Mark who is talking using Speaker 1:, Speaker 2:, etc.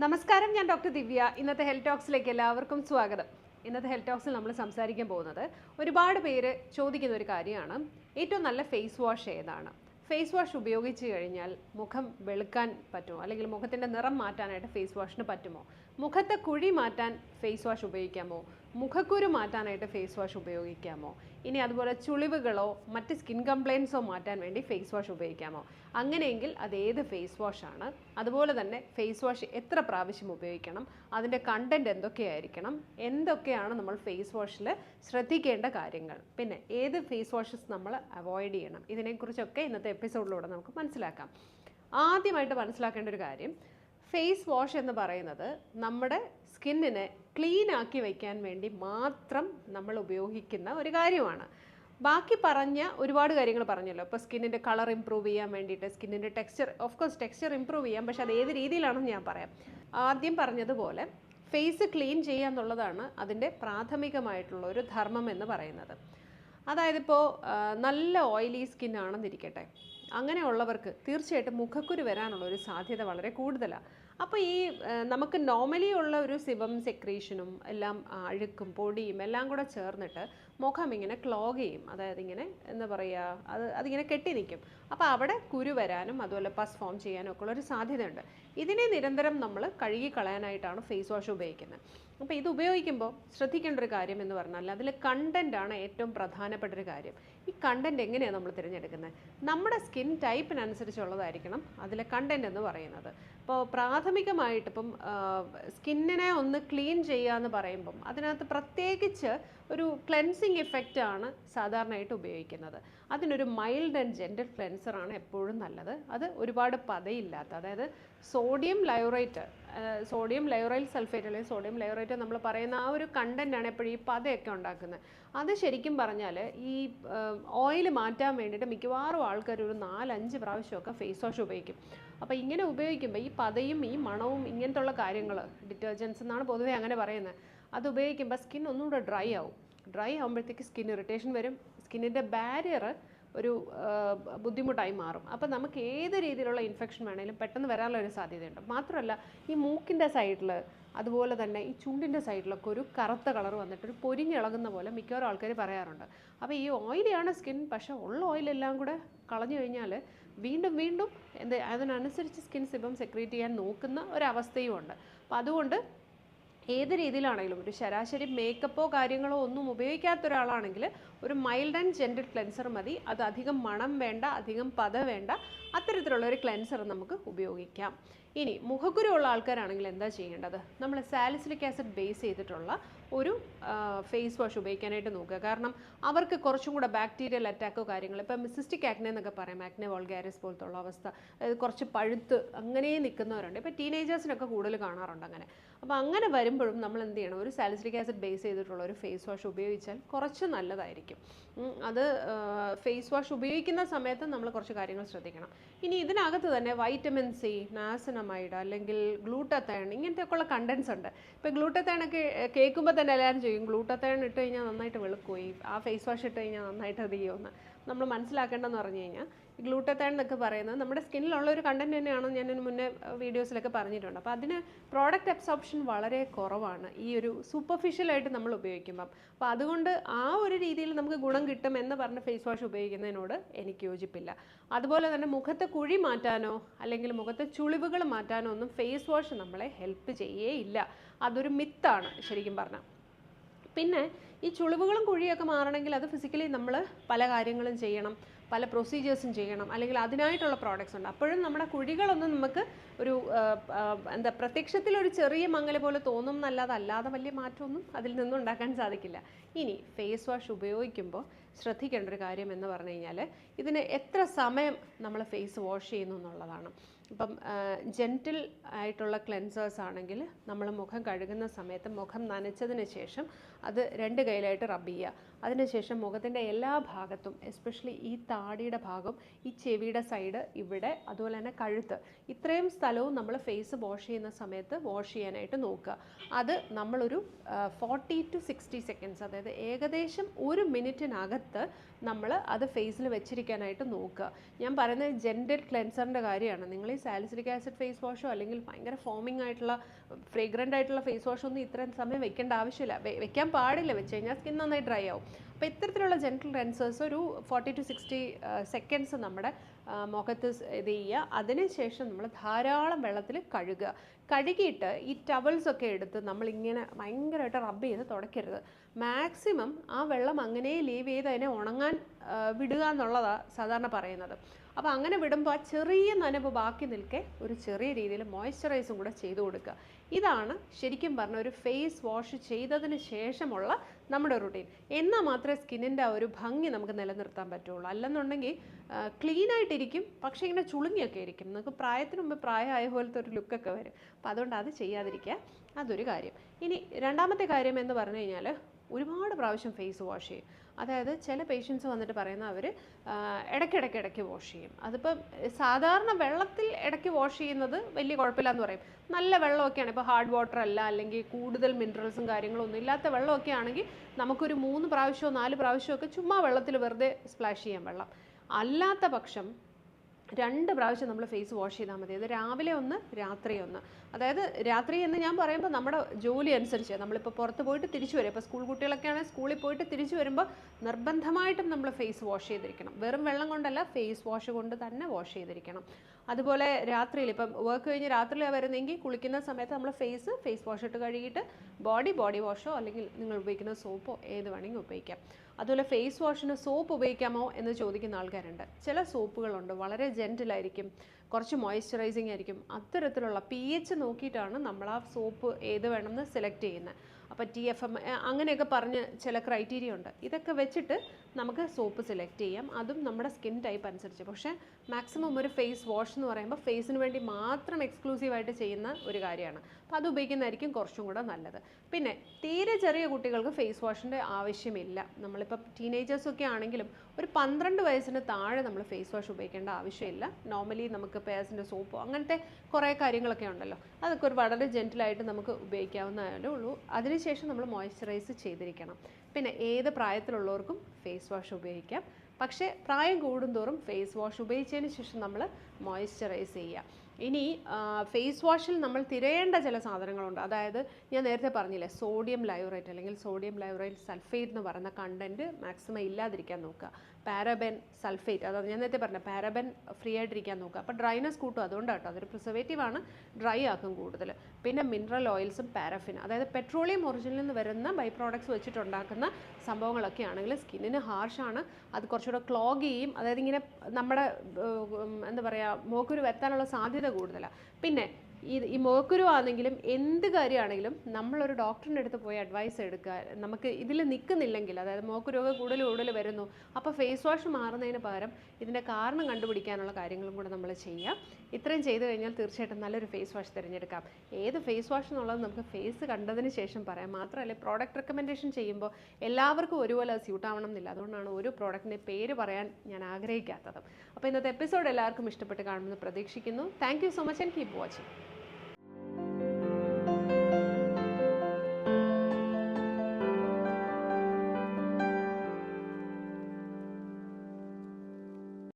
Speaker 1: നമസ്കാരം ഞാൻ ഡോക്ടർ ദിവ്യ. ഇന്നത്തെ ഹെൽത്ത് ടോക്സിലേക്ക് എല്ലാവർക്കും സ്വാഗതം. ഇന്നത്തെ ഹെൽത്ത് ടോക്സിൽ നമ്മൾ സംസാരിക്കാൻ പോകുന്നത് ഒരുപാട് പേര് ചോദിക്കുന്ന ഒരു കാര്യമാണ്. ഏറ്റവും നല്ല ഫേസ് വാഷ് ഏതാണ്? ഫേസ് വാഷ് ഉപയോഗിച്ച് കഴിഞ്ഞാൽ മുഖം വെളുക്കാൻ പറ്റുമോ? അല്ലെങ്കിൽ മുഖത്തിന്റെ നിറം മാറ്റാനായിട്ട് ഫേസ് വാഷിന് പറ്റുമോ? മുഖത്തെ കുഴി മാറ്റാൻ ഫേസ് വാഷ് ഉപയോഗിക്കാമോ? മുഖക്കുരു മാറ്റാനായിട്ട് ഫേസ് വാഷ് ഉപയോഗിക്കാമോ? ഇനി അതുപോലെ ചുളിവുകളോ മറ്റ് സ്കിൻ കംപ്ലയിൻസോ മാറ്റാൻ വേണ്ടി ഫേസ് വാഷ് ഉപയോഗിക്കാമോ? അങ്ങനെയെങ്കിൽ അത് ഏത് ഫേസ് വാഷാണ് അതുപോലെ തന്നെ ഫേസ് വാഷ് എത്ര പ്രാവശ്യം ഉപയോഗിക്കണം? അതിന്റെ കണ്ടന്റ് എന്തൊക്കെയായിരിക്കണം? എന്തൊക്കെയാണ് നമ്മൾ ഫേസ് വാഷിൽ ശ്രദ്ധിക്കേണ്ട കാര്യങ്ങൾ? പിന്നെ ഏത് ഫേസ് വാഷസ് നമ്മൾ അവോയ്ഡ് ചെയ്യണം? ഇതിനെക്കുറിച്ചൊക്കെ ഇന്നത്തെ എപ്പിസോഡിലൂടെ നമുക്ക് മനസ്സിലാക്കാം. ആദ്യമായിട്ട് മനസ്സിലാക്കേണ്ട ഒരു കാര്യം ഫേസ് വാഷ് എന്ന് പറയുന്നത് നമ്മുടെ സ്കിന്നിനെ ക്ലീൻ ആക്കി വയ്ക്കാൻ വേണ്ടി മാത്രം നമ്മൾ ഉപയോഗിക്കുന്ന ഒരു കാര്യമാണ്. ബാക്കി പറഞ്ഞ ഒരുപാട് കാര്യങ്ങൾ പറഞ്ഞല്ലോ. ഇപ്പോൾ സ്കിന്നിന്റെ കളർ ഇമ്പ്രൂവ് ചെയ്യാൻ വേണ്ടിയിട്ട് സ്കിന്നിന്റെ texture of course texture improve ചെയ്യാം പക്ഷെ അത് ഏത് രീതിയിലാണെന്ന് ഞാൻ പറയാം. ആദ്യം പറഞ്ഞതുപോലെ ഫേസ് ക്ലീൻ ചെയ്യുക എന്നുള്ളതാണ് അതിന്റെ പ്രാഥമികമായിട്ടുള്ള ഒരു ധർമ്മം എന്ന് പറയുന്നത്. അതായത് ഇപ്പോൾ നല്ല ഓയിലി സ്കിൻ ആണെന്നിരിക്കട്ടെ. അങ്ങനെയുള്ളവർക്ക് തീർച്ചയായിട്ടും മുഖക്കുരു വരാനുള്ള ഒരു സാധ്യത വളരെ കൂടുതലാണ് അപ്പോൾ ഈ നമുക്ക് നോർമലി ഉള്ള ഒരു സിവം സെക്രീഷനും എല്ലാം അഴുക്കും പൊടിയും എല്ലാം കൂടെ ചേർന്നിട്ട് മുഖം ഇങ്ങനെ ക്ലോഗ് ചെയ്യും. അതായത് ഇങ്ങനെ എന്താ പറയുക അത് അതിങ്ങനെ കെട്ടി നിൽക്കും അപ്പോൾ അവിടെ കുരു വരാനും അതുപോലെ പസ് ഫോം ചെയ്യാനും ഒക്കെ ഉള്ളൊരു സാധ്യതയുണ്ട്. ഇതിനെ നിരന്തരം നമ്മൾ കഴുകി കളയാനായിട്ടാണ് ഫേസ് വാഷ് ഉപയോഗിക്കുന്നത്. അപ്പോൾ ഇത് ഉപയോഗിക്കുമ്പോൾ ശ്രദ്ധിക്കേണ്ട ഒരു കാര്യം എന്ന് പറഞ്ഞാൽ അതിൽ കണ്ടന്റ് ആണ് ഏറ്റവും പ്രധാനപ്പെട്ട ഒരു കാര്യം. ഈ കണ്ടന്റ് എങ്ങനെയാണ് നമ്മൾ തിരഞ്ഞെടുക്കുന്നത് നമ്മുടെ സ്കിൻ ടൈപ്പിനനുസരിച്ചുള്ളതായിരിക്കണം അതിലെ കണ്ടന്റ് എന്ന് പറയുന്നത്. ഇപ്പോൾ പ്രാഥമികമായിട്ട് ഇപ്പം സ്കിന്നിനെ ഒന്ന് ക്ലീൻ ചെയ്യുക എന്ന് പറയുമ്പം അതിനകത്ത് പ്രത്യേകിച്ച് ഒരു ക്ലെൻസിങ് ഇഫക്റ്റ് ആണ് സാധാരണയായിട്ട് ഉപയോഗിക്കുന്നത്. അതിനൊരു മൈൽഡ് ആൻഡ് ജെന്റൽ ക്ലെൻസറാണ് എപ്പോഴും നല്ലത്. അത് ഒരുപാട് പതയില്ലാത്ത അതായത് sodium laureth sodium lauryl sulphate അല്ലെങ്കിൽ സോഡിയം ലയോറേറ്റ് നമ്മൾ പറയുന്ന ആ ഒരു കണ്ടന്റാണ് എപ്പോഴും ഈ പതയൊക്കെ ഉണ്ടാക്കുന്നത്. അത് ശരിക്കും പറഞ്ഞാൽ ഈ ഓയിൽ മാറ്റാൻ വേണ്ടിയിട്ട് മിക്കവാറും ആൾക്കാർ ഒരു നാലഞ്ച് പ്രാവശ്യമൊക്കെ ഫേസ് വാഷ് ഉപയോഗിക്കും. അപ്പോൾ ഇങ്ങനെ ഉപയോഗിക്കുമ്പോൾ ഈ പതയും ഈ മണവും ഇങ്ങനത്തെ കാര്യങ്ങൾ ഡിറ്റർജൻസ് എന്നാണ് പൊതുവേ അങ്ങനെ പറയുന്നത്. അത് ഉപയോഗിക്കുമ്പോൾ സ്കിൻ ഒന്നുകൂടെ ഡ്രൈ ആവും. ഡ്രൈ ആകുമ്പോഴത്തേക്ക് സ്കിൻ ഇറിറ്റേഷൻ വരും. സ്കിന്നിന്റെ ബാരിയർ ഒരു ബുദ്ധിമുട്ടായി മാറും. അപ്പോൾ നമുക്ക് ഏത് രീതിയിലുള്ള ഇൻഫെക്ഷൻ വേണമെങ്കിലും പെട്ടെന്ന് വരാനുള്ള ഒരു സാധ്യതയുണ്ട്. മാത്രമല്ല ഈ മൂക്കിന്റെ സൈഡിൽ അതുപോലെ തന്നെ ഈ ചുണ്ടിന്റെ സൈഡിലൊക്കെ ഒരു കറുത്ത കളർ വന്നിട്ട് ഒരു പൊരിഞ്ഞിളകുന്ന പോലെ മിക്കവാറും ആൾക്കാർ പറയാറുണ്ട്. അപ്പോൾ ഈ ഓയിലിയാണ് സ്കിൻ പക്ഷേ ഉള്ള ഓയിലെല്ലാം കൂടെ കളഞ്ഞു കഴിഞ്ഞാൽ വീണ്ടും വീണ്ടും എന്ത് അതിനനുസരിച്ച് സ്കിൻ സിബം സെക്രീറ്റ് ചെയ്യാൻ നോക്കുന്ന ഒരവസ്ഥയും ഉണ്ട്. അപ്പോൾ അതുകൊണ്ട് ഏത് രീതിയിലാണെങ്കിലും ഒരു ശരാശരി മേക്കപ്പോ കാര്യങ്ങളോ ഒന്നും ഉപയോഗിക്കാത്ത ഒരാളാണെങ്കിൽ ഒരു മൈൽഡ് ആൻഡ് ജെൻഡർ ക്ലെൻസർ മതി. അത് അധികം മണം വേണ്ട അധികം പത വേണ്ട അത്തരത്തിലുള്ള ഒരു ക്ലെൻസർ നമുക്ക് ഉപയോഗിക്കാം. ഇനി മുഖക്കുരു ഉള്ള ആൾക്കാരാണെങ്കിൽ എന്താ ചെയ്യേണ്ടത്? നമ്മൾ സാലിസിലിക് ആസിഡ് ബേസ് ചെയ്തിട്ടുള്ള ഒരു ഫേസ് വാഷ് ഉപയോഗിക്കാനായിട്ട് നോക്കുക. കാരണം അവർക്ക് കുറച്ചും കൂടെ ബാക്ടീരിയൽ അറ്റാക്കോ കാര്യങ്ങൾ ഇപ്പം സിസ്റ്റിക് ആക്നെ എന്നൊക്കെ പറയാം ആക്നെ വോൾഗാരിസ് പോലത്തെ ഉള്ള അവസ്ഥ കുറച്ച് പഴുത്ത് അങ്ങനെ നിൽക്കുന്നവരുണ്ട്. ഇപ്പോൾ ടീനേജേഴ്സിനൊക്കെ കൂടുതൽ കാണാറുണ്ട് അങ്ങനെ. അപ്പോൾ അങ്ങനെ വരുമ്പോഴും നമ്മൾ എന്ത് ചെയ്യണം? ഒരു സാലിസിലിക് ആസിഡ് ബേസ് ചെയ്തിട്ടുള്ള ഒരു ഫേസ് വാഷ് ഉപയോഗിച്ചാൽ കുറച്ച് നല്ലതായിരിക്കും. അത് ഫേസ് വാഷ് ഉപയോഗിക്കുന്ന സമയത്ത് നമ്മൾ കുറച്ച് കാര്യങ്ങൾ ശ്രദ്ധിക്കണം. ഇനി ഇതിനകത്ത് തന്നെ വൈറ്റമിൻ സി നാസനമൈഡ് അല്ലെങ്കിൽ ഗ്ലൂട്ടത്തൈൺ ഉള്ള കണ്ടൻസ് ഉണ്ട്. ഇപ്പോൾ ഗ്ലൂട്ടത്തൈൺ ഒക്കെ കേൾക്കുമ്പോൾ തന്നെ എല്ലാവരും ചെയ്യും ഗ്ലൂട്ടത്തൈൺ ഇട്ട് കഴിഞ്ഞാൽ നന്നായിട്ട് വെളുക്കുകയും ആ ഫേസ് വാഷ് ഇട്ട് കഴിഞ്ഞാൽ നന്നായിട്ട് അത് ചെയ്യുമെന്ന് നമ്മൾ മനസ്സിലാക്കേണ്ടതെന്ന് പറഞ്ഞു കഴിഞ്ഞാൽ ഈ ഗ്ലൂട്ടത്തൈൺ എന്നൊക്കെ പറയുന്നത് നമ്മുടെ സ്കിന്നിലുള്ള ഒരു കണ്ടന്റ് തന്നെയാണ് ഞാൻ മുന്നേ വീഡിയോസിലൊക്കെ പറഞ്ഞിട്ടുണ്ട്. അപ്പോൾ അതിന് പ്രോഡക്റ്റ് അബ്സോർപ്ഷൻ വളരെ കുറവാണ്. ഈ ഒരു സൂപ്പർഫിഷ്യലായിട്ട് നമ്മൾ ഉപയോഗിക്കുമ്പം. അപ്പോൾ അതുകൊണ്ട് ആ ഒരു രീതിയിൽ നമുക്ക് ഗുണം കിട്ടും എന്ന് പറഞ്ഞ് ഫേസ് വാഷ് ഉപയോഗിക്കുന്നതിനോട് എനിക്ക് യോജിപ്പില്ല. അതുപോലെ തന്നെ മുഖത്തെ കുഴി മാറ്റാനോ അല്ലെങ്കിൽ മുഖത്തെ ചുളിവുകൾ മാറ്റാനോ ഒന്നും ഫേസ് വാഷ് നമ്മളെ ഹെൽപ്പ് ചെയ്യേയില്ല. അതൊരു മിത്താണ് ശരിക്കും പറഞ്ഞാൽ. പിന്നെ ഈ ചുളിവുകളും കുഴിയൊക്കെ മാറണമെങ്കിൽ അത് ഫിസിക്കലി നമ്മൾ പല കാര്യങ്ങളും ചെയ്യണം പല പ്രൊസീജിയേഴ്സും ചെയ്യണം അല്ലെങ്കിൽ അതിനായിട്ടുള്ള പ്രോഡക്റ്റ്സ് ഉണ്ട്. അപ്പോഴും നമ്മുടെ കുഴികളൊന്നും നമുക്ക് ഒരു എന്താ പ്രത്യക്ഷത്തിൽ ഒരു ചെറിയ മങ്ങൽ പോലെ തോന്നും എന്നല്ലാതെ അല്ലാതെ വലിയ മാറ്റമൊന്നും അതിൽ നിന്നും ഉണ്ടാക്കാൻ സാധിക്കില്ല. ഇനി ഫേസ് വാഷ് ഉപയോഗിക്കുമ്പോൾ ശ്രദ്ധിക്കേണ്ട ഒരു കാര്യം എന്ന് പറഞ്ഞു കഴിഞ്ഞാൽ ഇതിന് എത്ര സമയം നമ്മൾ ഫേസ് വാഷ് ചെയ്യുന്നു എന്നുള്ളതാണ്. ഇപ്പം ജെന്റിൽ ആയിട്ടുള്ള ക്ലെൻസേഴ്സ് ആണെങ്കിൽ നമ്മൾ മുഖം കഴുകുന്ന സമയത്ത് മുഖം നനച്ചതിന് ശേഷം അത് രണ്ട് കൈയിലായിട്ട് റബ്ബ് ചെയ്യുക. അതിനുശേഷം മുഖത്തിന്റെ എല്ലാ ഭാഗത്തും എസ്പെഷ്യലി ഈ താടിയുടെ ഭാഗം ഈ ചെവിയുടെ സൈഡ് ഇവിടെ അതുപോലെ തന്നെ കഴുത്ത് ഇത്രയും സ്ഥലവും നമ്മൾ ഫേസ് വാഷ് ചെയ്യുന്ന സമയത്ത് വാഷ് ചെയ്യാനായിട്ട് നോക്കുക. അത് നമ്മളൊരു ഫോർട്ടി ടു സിക്സ്റ്റി സെക്കൻഡ്സ് അതായത് ഏകദേശം ഒരു മിനിറ്റിനകത്ത് നമ്മൾ അത് ഫേസിൽ വെച്ചിരിക്കാനായിട്ട് നോക്കുക. ഞാൻ പറയുന്നത് ജെൻഡൽ ക്ലെൻസറിന്റെ കാര്യമാണ്. നിങ്ങൾ ഈ സാലിസിലിക് ആസിഡ് ഫേസ് വാഷോ അല്ലെങ്കിൽ ഭയങ്കര ഫോമിംഗ് ആയിട്ടുള്ള ഫ്രേഗ്രന്റ് ആയിട്ടുള്ള ഫേസ് വാഷോ ഒന്നും ഇത്രയും സമയം വെക്കേണ്ട ആവശ്യമില്ല. വെക്കാൻ പാടില്ല. വെച്ച് കഴിഞ്ഞാൽ സ്കിൻ നന്നായി ഡ്രൈ ആവും. അപ്പോൾ ഇത്തരത്തിലുള്ള ജെന്റൽ റെൻസേഴ്സ് ഒരു ഫോർട്ടി ടു സിക്സ്റ്റി സെക്കൻഡ്സ് നമ്മുടെ മുഖത്ത് ഇത് ചെയ്യുക. അതിനുശേഷം നമ്മൾ ധാരാളം വെള്ളത്തിൽ കഴുകുക. കഴുകിയിട്ട് ഈ ടവൽസൊക്കെ എടുത്ത് നമ്മളിങ്ങനെ ഭയങ്കരമായിട്ട് റബ്ബ് ചെയ്ത് തുടയ്ക്കരുത്. മാക്സിമം ആ വെള്ളം അങ്ങനെ ലീവ് ചെയ്ത് അതിനെ ഉണങ്ങാൻ വിടുക എന്നുള്ളതാണ് സാധാരണ പറയുന്നത്. അപ്പോൾ അങ്ങനെ വിടുമ്പോൾ ആ ചെറിയ നനവ് ബാക്കി നിൽക്കെ ഒരു ചെറിയ രീതിയിൽ മോയ്സ്ചറൈസും കൂടെ ചെയ്തു കൊടുക്കുക. ഇതാണ് ശരിക്കും പറഞ്ഞ ഒരു ഫേസ് വാഷ് ചെയ്തതിന് ശേഷമുള്ള നമ്മുടെ റുട്ടീൻ എന്നാൽ മാത്രമേ സ്കിന്നിന്റെ ആ ഒരു ഭംഗി നമുക്ക് നിലനിർത്താൻ പറ്റുള്ളൂ. അല്ലെന്നുണ്ടെങ്കിൽ ക്ലീൻ ആയിട്ടിരിക്കും പക്ഷേ ഇങ്ങനെ ചുളുങ്ങിയൊക്കെ ഇരിക്കും. നിങ്ങൾക്ക് പ്രായത്തിന് മുമ്പ് പ്രായമായ പോലത്തെ ഒരു ലുക്കൊക്കെ വരും. അപ്പോൾ അതുകൊണ്ട് അത് ചെയ്യാതിരിക്കുക. അതൊരു കാര്യം. ഇനി രണ്ടാമത്തെ കാര്യം എന്ന് പറഞ്ഞു കഴിഞ്ഞാൽ ഒരുപാട് പ്രാവശ്യം ഫേസ് വാഷ് ചെയ്യും. അതായത് ചില പേഷ്യൻസ് വന്നിട്ട് പറയുന്ന അവർ ഇടയ്ക്കിടയ്ക്ക് ഇടയ്ക്ക് വാഷ് ചെയ്യും. അതിപ്പം സാധാരണ വെള്ളത്തിൽ ഇടയ്ക്ക് വാഷ് ചെയ്യുന്നത് വലിയ കുഴപ്പമില്ലാന്ന് പറയും. നല്ല വെള്ളമൊക്കെയാണ്. ഇപ്പോൾ ഹാർഡ് വാട്ടർ അല്ല അല്ലെങ്കിൽ കൂടുതൽ മിനറൽസും കാര്യങ്ങളും ഒന്നും ഇല്ലാത്ത വെള്ളമൊക്കെ ആണെങ്കിൽ നമുക്കൊരു മൂന്ന് പ്രാവശ്യമോ നാല് പ്രാവശ്യമോ ഒക്കെ ചുമ്മാ വെള്ളത്തിൽ വെറുതെ സ്പ്ലാഷ് ചെയ്യാം വെള്ളം. അല്ലാത്ത പക്ഷം രണ്ട് പ്രാവശ്യം നമ്മൾ ഫേസ് വാഷ് ചെയ്താൽ മതി. അത് രാവിലെ ഒന്ന് രാത്രി ഒന്ന്. അതായത് രാത്രി എന്ന് ഞാൻ പറയുമ്പോൾ നമ്മുടെ ജോലി അനുസരിച്ച് നമ്മളിപ്പോൾ പുറത്ത് പോയിട്ട് തിരിച്ചു വരും. ഇപ്പോൾ സ്കൂൾ കുട്ടികളൊക്കെ ആണെങ്കിൽ സ്കൂളിൽ പോയിട്ട് തിരിച്ചു വരുമ്പോൾ നിർബന്ധമായിട്ടും നമ്മൾ ഫേസ് വാഷ് ചെയ്തിരിക്കണം. വെറും വെള്ളം കൊണ്ടല്ല ഫേസ് വാഷ് കൊണ്ട് തന്നെ വാഷ് ചെയ്തിരിക്കണം. അതുപോലെ രാത്രിയിൽ ഇപ്പം വർക്ക് കഴിഞ്ഞ് രാത്രിയിലാണ് വരുന്നെങ്കിൽ കുളിക്കുന്ന സമയത്ത് നമ്മൾ ഫേസ് ഫേസ് വാഷ് ഇട്ട് കഴുകിയിട്ട് ബോഡി ബോഡി വാഷോ അല്ലെങ്കിൽ നിങ്ങൾ ഉപയോഗിക്കുന്ന സോപ്പോ ഏത് വേണമെങ്കിൽ ഉപയോഗിക്കാം. അതുപോലെ ഫേസ് വാഷിന് സോപ്പ് ഉപയോഗിക്കാമോ എന്ന് ചോദിക്കുന്ന ആൾക്കാരുണ്ട്. ചില സോപ്പുകളുണ്ട് വളരെ ജെന്റിലായിരിക്കും കുറച്ച് മോയ്സ്ചറൈസിങ് ആയിരിക്കും. അത്തരത്തിലുള്ള പി എച്ച് നോക്കിയിട്ടാണ് നമ്മൾ ആ സോപ്പ് ഏത് വേണമെന്ന് സെലക്ട് ചെയ്യുന്നത്. അപ്പോൾ ടി എഫ് എം അങ്ങനെയൊക്കെ പറഞ്ഞ് ചില ക്രൈറ്റീരിയ ഉണ്ട്. ഇതൊക്കെ വെച്ചിട്ട് നമുക്ക് സോപ്പ് സെലക്ട് ചെയ്യാം. അതും നമ്മുടെ സ്കിൻ ടൈപ്പ് അനുസരിച്ച്. പക്ഷേ മാക്സിമം ഒരു ഫേസ് വാഷ് എന്ന് പറയുമ്പോൾ ഫേസിന് വേണ്ടി മാത്രം എക്സ്ക്ലൂസീവായിട്ട് ചെയ്യുന്ന ഒരു കാര്യമാണ്. അപ്പോൾ അത് ഉപയോഗിക്കുന്നതായിരിക്കും കുറച്ചും കൂടെ നല്ലത്. പിന്നെ തീരെ ചെറിയ കുട്ടികൾക്ക് ഫേസ് വാഷിന്റെ ആവശ്യമില്ല. നമ്മളിപ്പോൾ ടീനേജേഴ്സൊക്കെ ആണെങ്കിലും ഒരു പന്ത്രണ്ട് വയസ്സിന് താഴെ നമ്മൾ ഫേസ് വാഷ് ഉപയോഗിക്കേണ്ട ആവശ്യമില്ല. നോർമലി നമുക്ക് പേഴ്സിന്റെ സോപ്പോ അങ്ങനത്തെ കുറേ കാര്യങ്ങളൊക്കെ ഉണ്ടല്ലോ. അതൊക്കെ ഒരു വളരെ ജെന്റിലായിട്ട് നമുക്ക് ഉപയോഗിക്കാവുന്നതേ ഉള്ളൂ. അതിനുശേഷം നമ്മൾ മോയ്സ്ചറൈസ് ചെയ്തിരിക്കണം. പിന്നെ ഏത് പ്രായത്തിലുള്ളവർക്കും ഫേസ് വാഷ് ഉപയോഗിക്കാം. പക്ഷേ പ്രായം കൂടുന്തോറും ഫേസ് വാഷ് ഉപയോഗിച്ചതിന് ശേഷം നമ്മൾ മോയ്സ്ചറൈസ് ചെയ്യുക. ഇനി ഫേസ് വാഷിൽ നമ്മൾ തിരയേണ്ട ചില സാധനങ്ങളുണ്ട്. അതായത് ഞാൻ നേരത്തെ പറഞ്ഞില്ലേ സോഡിയം ലൈവറേറ്റ് അല്ലെങ്കിൽ സോഡിയം ലൈവറേറ്റ് സൾഫേറ്റ് എന്ന് പറയുന്ന കണ്ടന്റ് മാക്സിമം ഇല്ലാതിരിക്കാൻ നോക്കുക. പാരബെൻ സൾഫേറ്റ് അതായത് ഞാൻ നേരത്തെ പറഞ്ഞ പാരബെൻ ഫ്രീ ആയിട്ടിരിക്കാൻ നോക്കുക. അപ്പോൾ ഡ്രൈനസ് കൂട്ടും അതുകൊണ്ടാണ് കേട്ടോ അതൊരു പ്രിസർവേറ്റീവ് ആണ് ഡ്രൈ ആക്കും കൂടുതൽ പിന്നെ മിനറൽ ഓയിൽസും പാരഫിൻ അതായത് പെട്രോളിയം ഒറിജിനിൽ നിന്ന് വരുന്ന ബൈ പ്രോഡക്ട്സ് വെച്ചിട്ടുണ്ടാക്കുന്ന സംഭവങ്ങളൊക്കെ ആണെങ്കിൽ സ്കിന്നിന് ഹാർഷാണ് അത് കുറച്ചുകൂടെ ക്ലോഗ് ചെയ്യും. അതായത് ഇങ്ങനെ നമ്മുടെ എന്താ പറയുക മോക്കുരു വരുത്താനുള്ള സാധ്യത കൂടുതലാണ് പിന്നെ ഈ ഈ മോക്കുരു ആണെങ്കിലും എന്ത് കാര്യമാണെങ്കിലും നമ്മളൊരു ഡോക്ടറിന്റെ അടുത്ത് പോയി അഡ്വൈസ് എടുക്കുക. നമുക്ക് ഇതിൽ നിൽക്കുന്നില്ലെങ്കിൽ അതായത് മോക്കുരോഗം കൂടുതൽ കൂടുതൽ വരുന്നു അപ്പോൾ ഫേസ് വാഷ് മാറുന്നതിന് പകരം ഇതിന്റെ കാരണം കണ്ടുപിടിക്കാനുള്ള കാര്യങ്ങളും കൂടെ നമ്മൾ ചെയ്യാം ഇത്രയും ചെയ്തു കഴിഞ്ഞാൽ തീർച്ചയായിട്ടും നല്ലൊരു ഫേസ് വാഷ് തിരഞ്ഞെടുക്കാം. ഏത് ഫേസ് വാഷ് എന്നുള്ളത് നമുക്ക് ഫേസ് കണ്ടതിന് ശേഷം പറയാം. മാത്രമല്ല പ്രോഡക്റ്റ് റെക്കമെൻഡേഷൻ ചെയ്യുമ്പോൾ എല്ലാവർക്കും ഒരുപോലെ സ്യൂട്ട് ആവണം എന്നില്ല. അതുകൊണ്ടാണ് ഒരു പ്രോഡക്റ്റിന്റെ പേര് പറയാൻ ഞാൻ ആഗ്രഹിക്കാത്തത്. അപ്പോൾ ഇന്നത്തെ എപ്പിസോഡ് എല്ലാവർക്കും ഇഷ്ടപ്പെട്ട് കാണുമെന്ന് പ്രതീക്ഷിക്കുന്നു. Thank so much and keep watching.